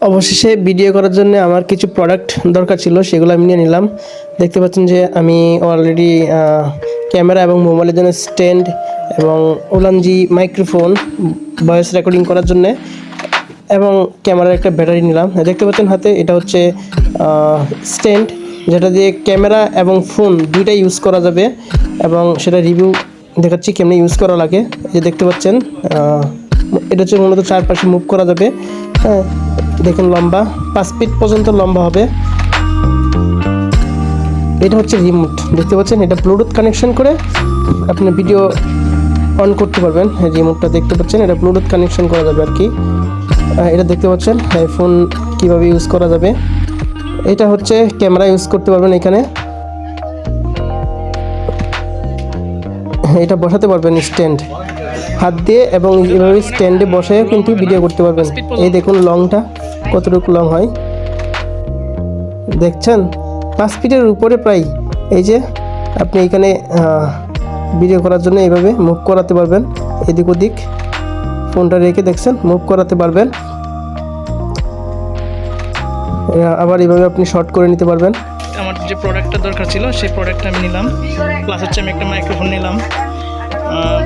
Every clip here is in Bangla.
অবশেষে ভিডিও করার জন্য আমার কিছু প্রোডাক্ট দরকার ছিল, সেগুলো আমি নিয়ে নিলাম। দেখতে পাচ্ছেন যে আমি অলরেডি ক্যামেরা এবং মোবাইলের জন্য স্ট্যান্ড এবং ওলানজি মাইক্রোফোন ভয়েস রেকর্ডিং করার জন্য এবং ক্যামেরার একটা ব্যাটারি নিলাম। দেখতে পাচ্ছেন হাতে, এটা হচ্ছে স্ট্যান্ড যেটা দিয়ে ক্যামেরা এবং ফোন দুইটাই ইউজ করা যাবে এবং সেটা রিভিউ দেখাচ্ছি কেমনি ইউজ করা লাগে। যে দেখতে পাচ্ছেন এটা হচ্ছে মূলত চারপাশে মুভ করা যাবে। হ্যাঁ দেখুন লম্বা, পাঁচ ফিট পর্যন্ত লম্বা হবে। এটা হচ্ছে রিমোট দেখতে পাচ্ছেন? এটা ব্লুটুথ কানেকশন করে আপনি ভিডিও অন করতে পারবেন। রিমোটটা দেখতে পাচ্ছেন, এটা ব্লুটুথ কানেকশন করা যাবে আর কি। এটা দেখতে পাচ্ছেন ফোন কীভাবে ইউজ করা যাবে। এটা হচ্ছে ক্যামেরা ইউজ করতে পারবেন এখানে। এটা বসাতে পারবেন স্ট্যান্ড হাত দিয়ে এবং এভাবে স্ট্যান্ডে বসে কিন্তু ভিডিও করতে পারবেন। এই দেখুন লংটা কতটুকু লং হয়? দেখছেন? পাঁচ ফিটের উপরে প্রায় এই যে আপনি এখানে ভিডিও করার জন্য এইভাবে মুভ করাতে পারবেন। এদিক ওদিক ফোনটা রেখে দেখছেন মুভ করাতে পারবেন। আবার এইভাবে আপনি শর্ট করে নিতে পারবেন। আমার যে প্রোডাক্টটা দরকার ছিল, সেই প্রোডাক্টটা আমি নিলাম। প্লাস হচ্ছে আমি একটা মাইক্রোফোন নিলাম।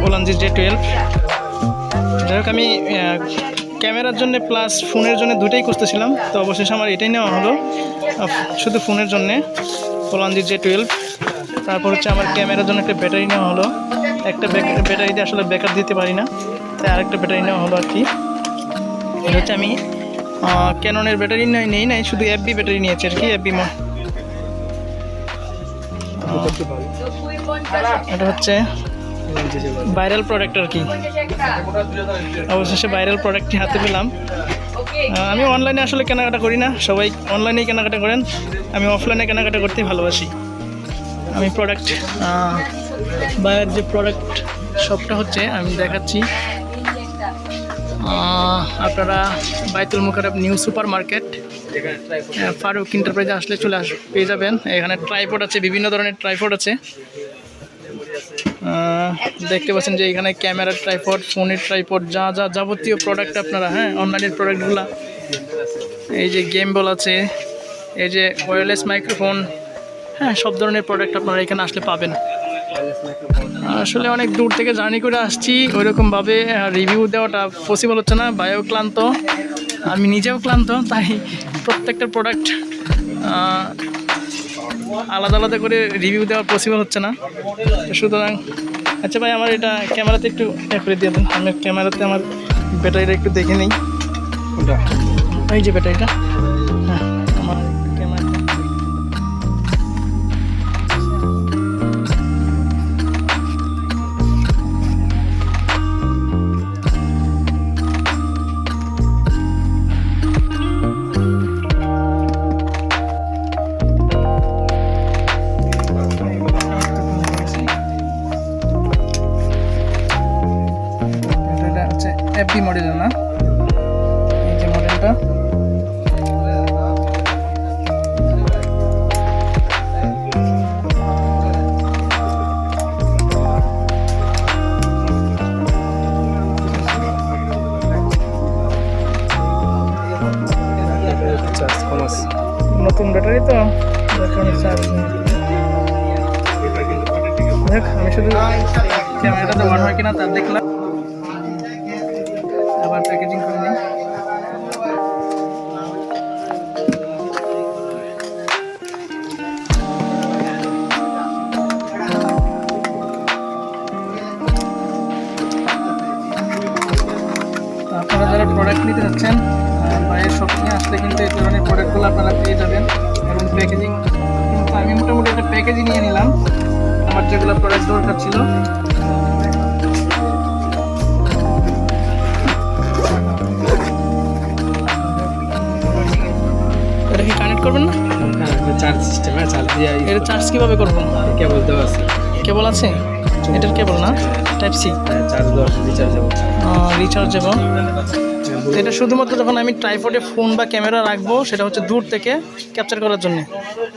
ওলানজি জে টুয়েলভ যাই হোক, আমি ক্যামেরার জন্য প্লাস ফোনের জন্য দুটাই করতেছিলাম তো অবশেষে আমার এটাই নেওয়া হলো। শুধু ফোনের জন্যে। ওলানজি জে টুয়েলভ তারপর হচ্ছে আমার ক্যামেরার জন্য একটা ব্যাটারি নেওয়া হলো। একটা ব্যাটারি দিয়ে আসলে ব্যাকআপ দিতে পারি না। তাই আরেকটা ব্যাটারি নেওয়া হলো আর কি। এটা হচ্ছে আমি ক্যাননের ব্যাটারি নেই, নাই শুধু এফবি ব্যাটারি নিয়েছি আর কি এফবি এটা হচ্ছে ভাইরাল প্রোডাক্ট আর কি। অবশেষে ভাইরাল প্রোডাক্টটি হাতে পেলাম। আমি অনলাইনে আসলে কেনাকাটা করি না। সবাই অনলাইনেই কেনাকাটা করেন। আমি অফলাইনে কেনাকাটা করতেই ভালোবাসি। আমি প্রোডাক্ট বাইরের যে প্রোডাক্ট শপটা হচ্ছে, আমি দেখাচ্ছি। আপনারা Baitul Mukarram new super market Faruk এন্টারপ্রাইজে আসলে চলে আস, পেয়ে যাবেন। এখানে ট্রাইপড আছে, বিভিন্ন ধরনের ট্রাইপড আছে। দেখতে পাচ্ছেন যে এখানে ক্যামেরার ট্রাইপড ফোনের ট্রাইপড যা যা যাবতীয় প্রোডাক্ট আপনারা হ্যাঁ অনলাইনের প্রোডাক্টগুলো এই যে গেম বল আছে এই যে ওয়্যারলেস মাইক্রোফোন হ্যাঁ সব ধরনের প্রোডাক্ট আপনারা এখানে আসলে পাবেন। আসলে অনেক দূর থেকে জার্নি করে আসছি ওইরকমভাবে রিভিউ দেওয়াটা পসিবল হচ্ছে না বায়ো ক্লান্ত আমি নিজেও ক্লান্ত তাই প্রত্যেকটা প্রোডাক্ট আলাদা আলাদা করে রিভিউ দেওয়া পসিবল হচ্ছে না। তো সুতরাং আচ্ছা ভাই আমার এটা ক্যামেরাতে একটু করে দিয়ে দেন। আমি ক্যামেরাতে আমার ব্যাটারিটা একটু দেখে নিই। ওটা। এই যে ব্যাটারিটা হ্যাঁ। নতুন ব্যাটারি তো চার্জ দেখ আমি শুধু ক্যামেরাটা অন হয় কিনা তা দেখলাম। নিতে যাচ্ছেন বাইরের শপিংয়ে আসলে কিন্তু এই ধরনের প্রোডাক্টগুলো আপনারা পেয়ে যাবেন। এবং প্যাকেজিং কিন্তু আমি মোটামুটি একটা প্যাকেজিং নিয়ে নিলাম। আমার যেগুলো প্রোডাক্ট দরকার ছিল। এটা কি কানেক্ট করবেন না? চার্জ সিস্টেম হ্যাঁ চার্জ দিয়ে এটা চার্জ কীভাবে করব? কেবল দেওয়া আছে। কেবল আছে? এটার কেবল না? টাইপ সি চার্জ দেওয়া আছে রিচার্জেবল রিচার্জেবল এটা শুধুমাত্র যখন আমি ট্রাইপডে ফোন বা ক্যামেরা রাখব সেটা হচ্ছে দূর থেকে ক্যাপচার করার জন্য।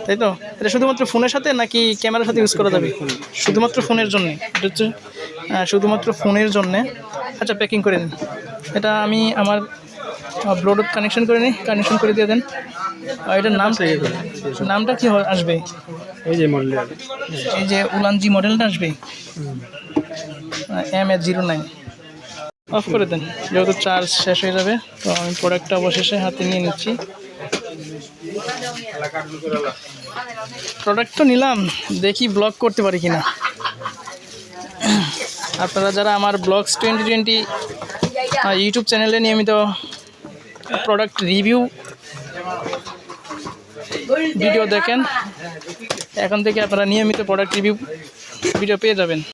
তাই তো? এটা শুধুমাত্র ফোনের সাথে নাকি ক্যামেরার সাথে ইউজ করা যাবে? শুধুমাত্র ফোনের জন্য। এটা হচ্ছে শুধুমাত্র ফোনের জন্যে। আচ্ছা প্যাকিং করে নিন এটা আমি আমার ব্লুটুথ কানেকশন করে নিই। কানেকশন করে দিয়ে দেন। আর এটার নাম নামটা কি আসবে? এই যে মডেল এই যে উলানজি মডেলটা আসবে? M A zero nine off করে দেন। যেহেতু চার্জ শেষ হয়ে যাবে, তো আমি প্রোডাক্টটা অবশেষে হাতে নিয়ে নিচ্ছি। প্রোডাক্ট তো নিলাম, দেখি ব্লগ করতে পারি কিনা। আপনারা যারা আমার ব্লগস টোয়েন্টি টোয়েন্টি ইউটিউব চ্যানেলে নিয়মিত প্রোডাক্ট রিভিউ ভিডিও দেখেন, এখন থেকে আপনারা নিয়মিত প্রোডাক্ট রিভিউ ভিডিও পেয়ে যাবেন।